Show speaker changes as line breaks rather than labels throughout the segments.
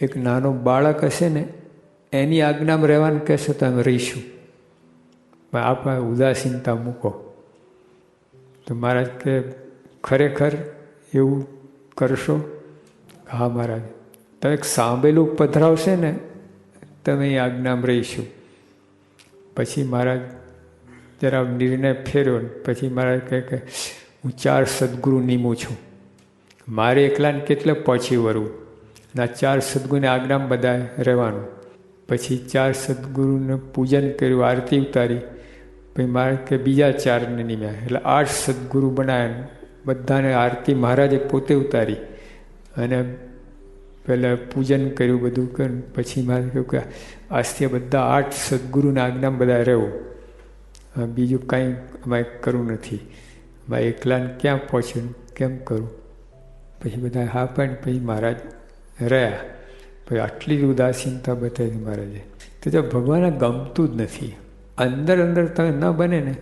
એક નાનો બાળક હશે ને, એની આજ્ઞામાં રહેવાનું કહેશો તો અમે રહીશું. પણ આપણે ઉદાસીનતા મૂકો. તો મહારાજ કે, ખરેખર એવું કરશો? હા, મહારાજ. તમે એક સાંભળેલું પધરાવશે ને, તમે એ આજ્ઞામાં રહીશું. પછી મહારાજ જરા નિર્ણય ફેર્યો પછી મહારાજ કહે કે, હું ચાર સદગુરુ નિમું છું. મારે એકલાને કેટલે પહોંચી વળવું? ના ચાર સદગુરુને આજ્ઞામાં બધા રહેવાનું. પછી ચાર સદગુરુને પૂજન કર્યું, આરતી ઉતારી. પછી મારે કે બીજા ચારને નિમ્યા. એટલે આઠ સદગુરુ બનાવ્યા બધાને આરતી મહારાજે પોતે ઉતારી. અને પહેલાં પૂજન કર્યું બધું કર્યું પછી મારે કહ્યું કે આજથી બધા આઠ સદગુરુના આજ્ઞામાં બધા રહેવું. બીજું કાંઈ અમારે કરવું નથી. અમારે એકલાને ક્યાં પહોંચ્યું કેમ કરું પછી બધા હા પણ પછી મહારાજ રહ્યા પછી આટલી જ ઉદાસીનતા બતાવી મહારાજે. તો જો ભગવાનને ગમતું જ નથી. અંદર અંદર તમે ન બને ને.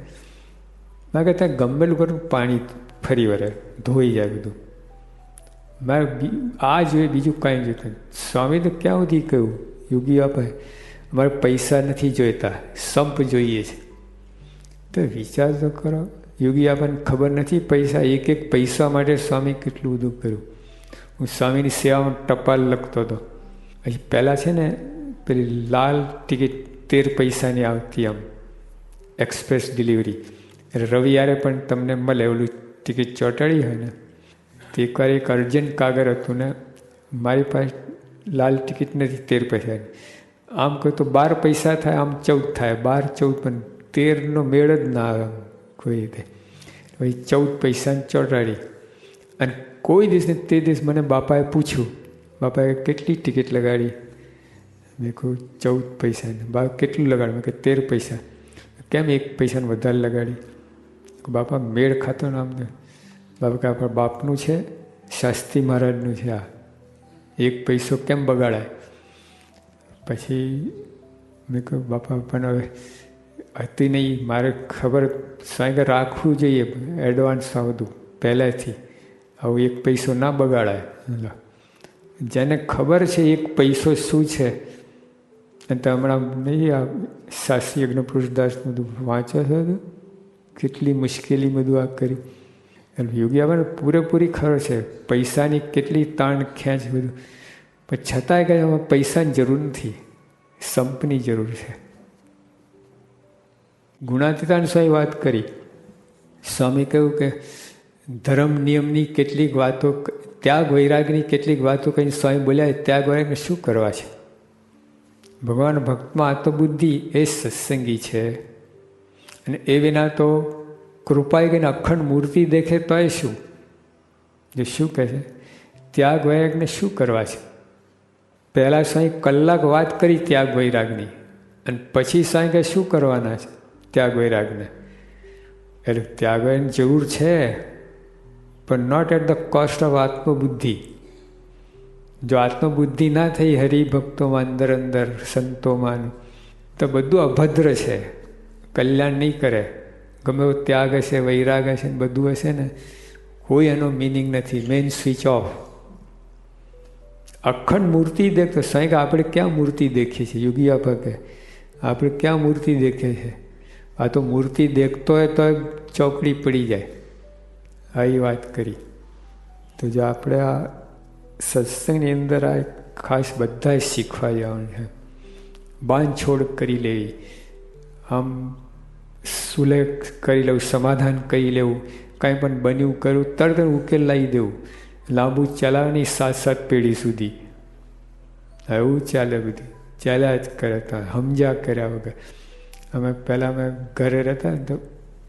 મારે ત્યાં ગમેલું કરું પાણી ફરી વળે, ધોઈ જાય બધું. મારે આ જોઈએ બીજું કાંઈ જોઈતું સ્વામી તો ક્યાં સુધી કહ્યું? યોગી આપે અમારે પૈસા નથી જોઈતા, સંપ જોઈએ છે. તો વિચાર તો કરો. યોગી આપણને ખબર નથી પૈસા, એક એક પૈસા માટે સ્વામી કેટલું બધું કર્યું. હું સ્વામીની સેવામાં ટપાલ લખતો હતો. પછી પહેલાં છે ને, પેલી લાલ ટિકિટ તેર પૈસાની આવતી આમ, એક્સપ્રેસ ડિલિવરી. એટલે રવિવારે પણ તમને મળે ઓલું ટિકિટ ચોંટાડી હોય ને. તો એકવાર એક અર્જન્ટ કાગળ હતું ને, મારી પાસે લાલ ટિકિટ નથી, તેર પૈસાની. આમ કહ્યું તો બાર પૈસા થાય, આમ ચૌદ થાય. બાર, ચૌદ, પણ તેરનો મેળ જ ના આવે કોઈ રીતે. ચૌદ પૈસાની ચોંટાડી. અને કોઈ દિવસ તે દિવસ મને બાપાએ પૂછ્યું, બાપાએ કેટલી ટિકિટ લગાડી? મેં કહું, ચૌદ પૈસાને. બા કેટલું લગાડ્યું કે તેર પૈસા. કેમ એક પૈસાને વધારે લગાડી? બાપા, મેળ ખાતો નામ ને બાપા કે આપણા બાપનું છે, શાસ્ત્રી મહારાજનું છે આ. એક પૈસો કેમ બગાડાય? પછી મેં કહ્યું, બાપા, પણ હવે હતી નહીં. મારે ખબર સ્વાઈ રાખવું જોઈએ એડવાન્સમાં બધું પહેલાંથી. આવું એક પૈસો ના બગાડાય. જેને ખબર છે એક પૈસો શું છે, અને તો હમણાં નહીં આ સાસી યજ્ઞ પુરુષદાસ બધું વાંચો છો કેટલી મુશ્કેલી બધું આ કરી. એટલે યોગી આપણને પૂરેપૂરી ખરો છે. પૈસાની કેટલી તાણ ખેંચ બધું. પણ છતાંય કંઈ આમાં પૈસાની જરૂર નથી. સંપની જરૂર છે. ગુણાતીતાન સ્વામી વાત કરી. સ્વામી કહ્યું કે ધર્મ નિયમની કેટલીક વાતો ત્યાગ, વૈરાગની કેટલીક વાતો કહીને સ્વામી બોલ્યા ત્યાગ વૈરાગને શું કરવા છે? ભગવાન ભક્તમાં તો બુદ્ધિ એ સત્સંગી છે. અને એ વિના તો કૃપાએ કહીને અખંડ મૂર્તિ દેખે તો એ શું? જે શું કહે છે? ત્યાગ વૈરાગને શું કરવા છે? પહેલાં સ્વામી કલાક વાત કરી ત્યાગ, વૈરાગની. અને પછી સ્વામી કહે, શું કરવાના છે ત્યાગ, વૈરાગને? એટલે ત્યાગ વૈરાગની જરૂર છે. પણ not at the cost of આત્મબુદ્ધિ. જો આત્મબુદ્ધિ ના થઈ હરિભક્તોમાં અંદર અંદર સંતોમાં, તો બધું અભદ્ર છે. કલ્યાણ નહીં કરે. ગમે એવો ત્યાગ હશે, વૈરાગ હશે ને બધું હશે ને, કોઈ એનો મિનિંગ નથી. મેઇન સ્વિચ ઓફ અખંડ મૂર્તિ દેખતો સ્વાઈ કે આપણે ક્યાં મૂર્તિ દેખીએ છીએ? યોગી આપકે આપણે ક્યાં મૂર્તિ દેખીએ છીએ? આ તો મૂર્તિ દેખતો હોય તો ચોકડી પડી જાય. આવી વાત કરી. તો જો આપણે આ સત્સંગની અંદર આ ખાસ બધાએ શીખવા જવાનું છે. બાંધછોડ કરી લેવી. આમ સુલેખ કરી લેવું, સમાધાન કરી લેવું, કાંઈ પણ બન્યું કરવું તરત ઉકેલ લાવી દેવું. લાંબુ ચલાવવાની સાત સાત પેઢી સુધી. એવું ચાલે બધું. ચાલ્યા જ કર્યા તા, સમજ્યા કર્યા વગર. અમે પહેલાં અમે ઘરે રહેતા ને તો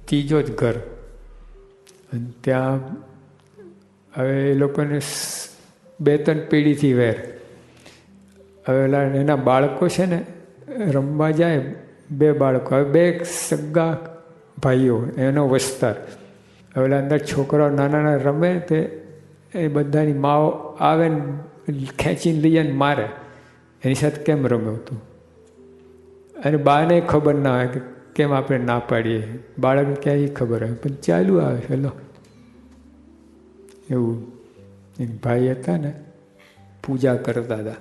ત્રીજો જ ઘર. અને ત્યાં હવે એ લોકોને બે ત્રણ પેઢીથી વેર. હવે એના બાળકો છે ને, રમવા જાય બે બાળકો. હવે બે સગા ભાઈઓ, એનો વસ્તાર. હવે અંદર છોકરાઓ નાના નાના રમે તે એ બધાની માઓ આવે ને ખેંચીને લઈ ને મારે. એની સાથે કેમ રમ્યો તું? અને બાને ખબર ના હોય કે કેમ આપણે ના પાડીએ? બાળકને ક્યાંય ખબર આવે પણ ચાલુ આવે પેલો એવું. એક ભાઈ હતા ને, પૂજા કરતા હતા.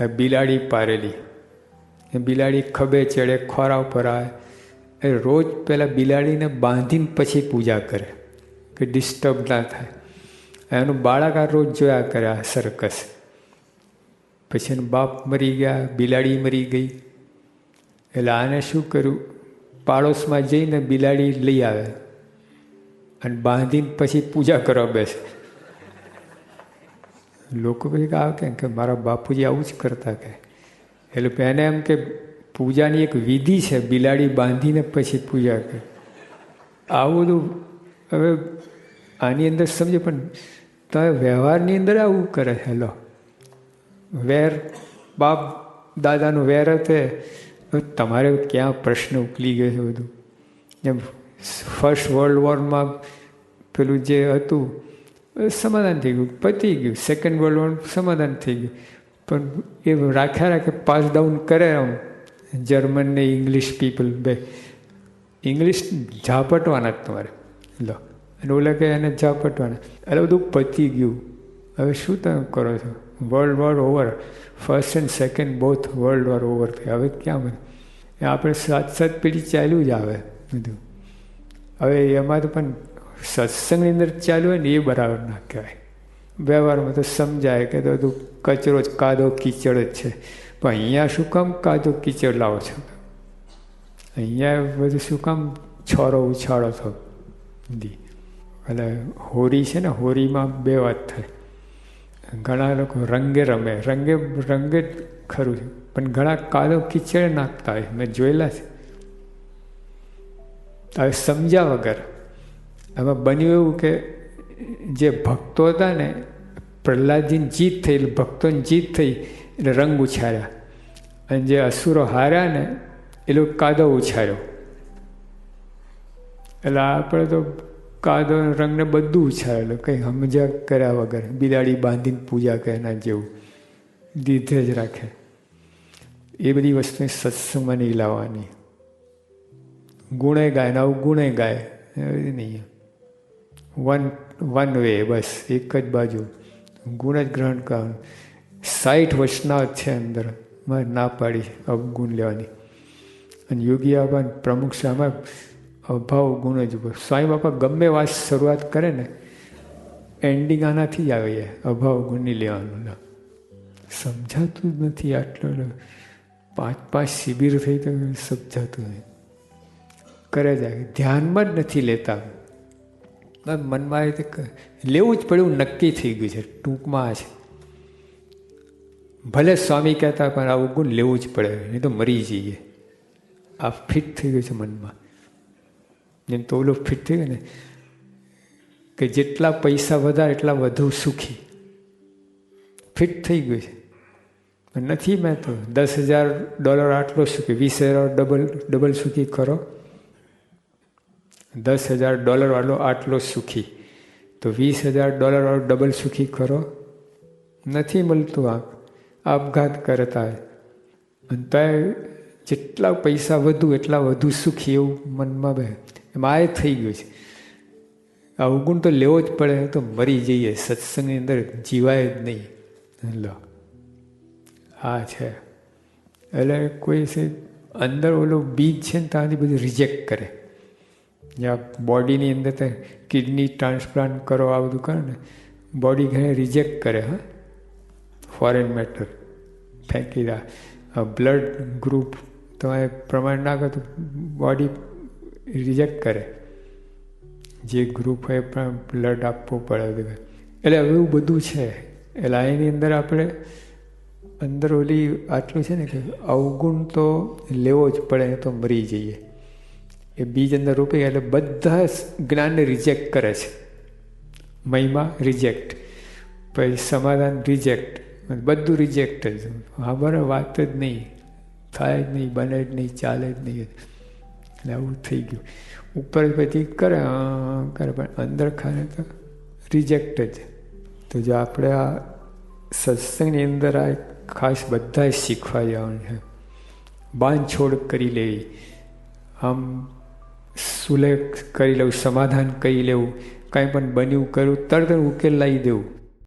આ બિલાડી પારેલી. એ બિલાડી ખભે ચડે ખોરા ઉપર આવે. એ રોજ પહેલાં બિલાડીને બાંધીને પછી પૂજા કરે, કે ડિસ્ટર્બ ના થાય. એનું બાળક આ રોજ જોયા કરે આ સર્કસ પછી એનું બાપ મરી ગયા, બિલાડી મરી ગઈ. એટલે આને શું કર્યું? પાડોશમાં જઈને બિલાડી લઈ આવે અને બાંધીને પછી પૂજા કરવા બેસે. લોકો પછી આવે કે કે મારા બાપુજી આવું જ કરતા કે. એટલે એને એમ કે, પૂજાની એક વિધિ છે, બિલાડી બાંધીને પછી પૂજા કરે. આવું બધું હવે આની અંદર સમજે, પણ તમે વ્યવહારની અંદર આવું કરે હેલો વેર બાપ દાદાનું વેર હતે તમારે ક્યાં પ્રશ્ન ઉકલી ગયો છે બધું? જેમ ફર્સ્ટ વર્લ્ડ વોરમાં પેલું જે હતું સમાધાન થઈ ગયું, પતી ગયું. સેકન્ડ વર્લ્ડ વોર સમાધાન થઈ ગયું. પણ એ રાખ્યા રાખે પાસ ડાઉન કરે આમ જર્મન ને ઇંગ્લિશ પીપલ બે. ઇંગ્લિશ ઝાપટવાના જ તમારે. લો. અને ઓલા કે એને ઝાપટવાના. એટલે બધું પતી ગયું. હવે શું તમે કરો છો? World war over first and second both world war over થયા. હવે ક્યાં બધું? આપણે સાત સાત પેઢી ચાલ્યું જ આવે બધું. હવે એમાં તો પણ સત્સંગની અંદર ચાલ્યું હોય ને એ બરાબર ના કહેવાય. વ્યવહારમાં તો સમજાય કે તો બધું કચરો જ, કાદો, કીચડ જ છે. પણ અહીંયા શું કામ કાદો, કીચડ લાવો છો? અહીંયા બધું શું કામ છોરો ઉછાળો છો? એટલે હોરી છે ને હોરીમાં બે વાત થાય. ઘણા લોકો રંગે રમે, રંગે રંગે જ ખરું છે. પણ ઘણા કાદો કિચડે નાખતા હોય, મેં જોયેલા છે. હવે સમજ્યા વગર હવે બન્યું એવું કે જે ભક્તો હતા ને, પ્રહલાદજીની જીત થઈ એટલે ભક્તોની જીત થઈ, એટલે રંગ ઉછાર્યા અને જે અસુરો હાર્યા ને, એ લોકો કાદો ઉછાર્યો એટલે આપણે તો કાદો રંગને બધું ઉછાળેલું, કંઈ સમજ્યા કર્યા વગર, બિલાડી બાંધીને પૂજા કરે જેવું, દીધે જ રાખે. એ બધી વસ્તુ સત્સંગમાં નહીં લાવવાની. ગુણે ગાય, ને આવું ગુણે ગાય નહીં. વન વન વે બસ, એક જ બાજુ. ગુણ જ ગ્રહણ કરવાનું. સાઠ વચનાવત છે અંદર, મારે ના પાડી અવગુણ લેવાની. અને યોગી આબા પ્રમુખ સાહેબ અભાવ ગુણ જ સ્વામી બાપા ગમે વાત શરૂઆત કરે ને એન્ડિંગ આનાથી જ આવે અભાવ ગુણની લેવાનું સમજાતું જ નથી આટલો પાંચ પાંચ શિબિર થઈ તો સમજાતું નહીં. કરે જાય ધ્યાનમાં જ નથી લેતા. મનમાં રીતે લેવું જ પડ્યું નક્કી થઈ ગયું છે. ટૂંકમાં છે. ભલે સ્વામી કહેતા પણ આવું ગુણ લેવું જ પડે. નહીં તો મરી જઈએ. આ ફિટ થઈ ગયું છે મનમાં. જેમ તો ઓલું ફિટ થઈ ગયું ને કે જેટલા પૈસા વધારે એટલા વધુ સુખી. ફિટ થઈ ગયું છે. નથી મેં તો દસ હજાર ડોલર આટલો સુખી, વીસ હજાર ડબલ ડબલ સુખી ખરો દસ હજાર ડોલરવાળો આટલો સુખી. તો વીસ હજાર ડોલરવાળો ડબલ સુખી ખરો નથી મળતું આ આપઘાત કરતા અને ત્યાં જેટલા પૈસા વધુ, એટલા વધુ સુખી એવું મનમાં બે એમાં આ થઈ ગયું છે. અવગુણ તો લેવો જ પડે, તો મરી જઈએ, સત્સંગની અંદર જીવાય જ નહીં. લો. આ છે. એટલે કોઈ છે, અંદર ઓલો બીજ છે ને, ત્યાંથી બધું રિજેક્ટ કરે. જ્યાં બોડીની અંદર તો કિડની ટ્રાન્સપ્લાન્ટ કરો, આ બધું કરે ને બોડી ઘણે રિજેક્ટ કરે, હા. ફોરેન મેટર ફેંકી દા બ્લડ ગ્રુપ તમે પ્રમાણ ના કરતું બોડી રિજેક્ટ કરે. જે ગ્રુપ હોય પણ બ્લડ આપવું પડે એટલે હવે એવું બધું છે. એટલે એની અંદર આપણે અંદર ઓલી આટલું છે ને કે અવગુણ તો લેવો જ પડે તો મરી જઈએ. એ બીજ અંદર રૂપી એટલે બધા જ્ઞાનને રિજેક્ટ કરે છે. મહિમા રિજેક્ટ પછી સમાધાન રિજેક્ટ બધું રિજેક્ટ જ. હા બરાબર વાત જ નહીં. થાય જ નહીં, બને જ નહીં, ચાલે જ નહીં. એટલે આવું થઈ ગયું. ઉપર પછી કરે કરે, પણ અંદર ખાને તો રિજેક્ટ જ. તો જો આપણે આ સત્સંગની અંદર આ ખાસ બધા શીખવા જવાનું છે. બાંધછોડ કરી લેવી. આમ સુલેખ કરી લેવું, સમાધાન કરી લેવું. કાંઈ પણ બન્યું કર્યું તરત ઉકેલ લાવી દેવું.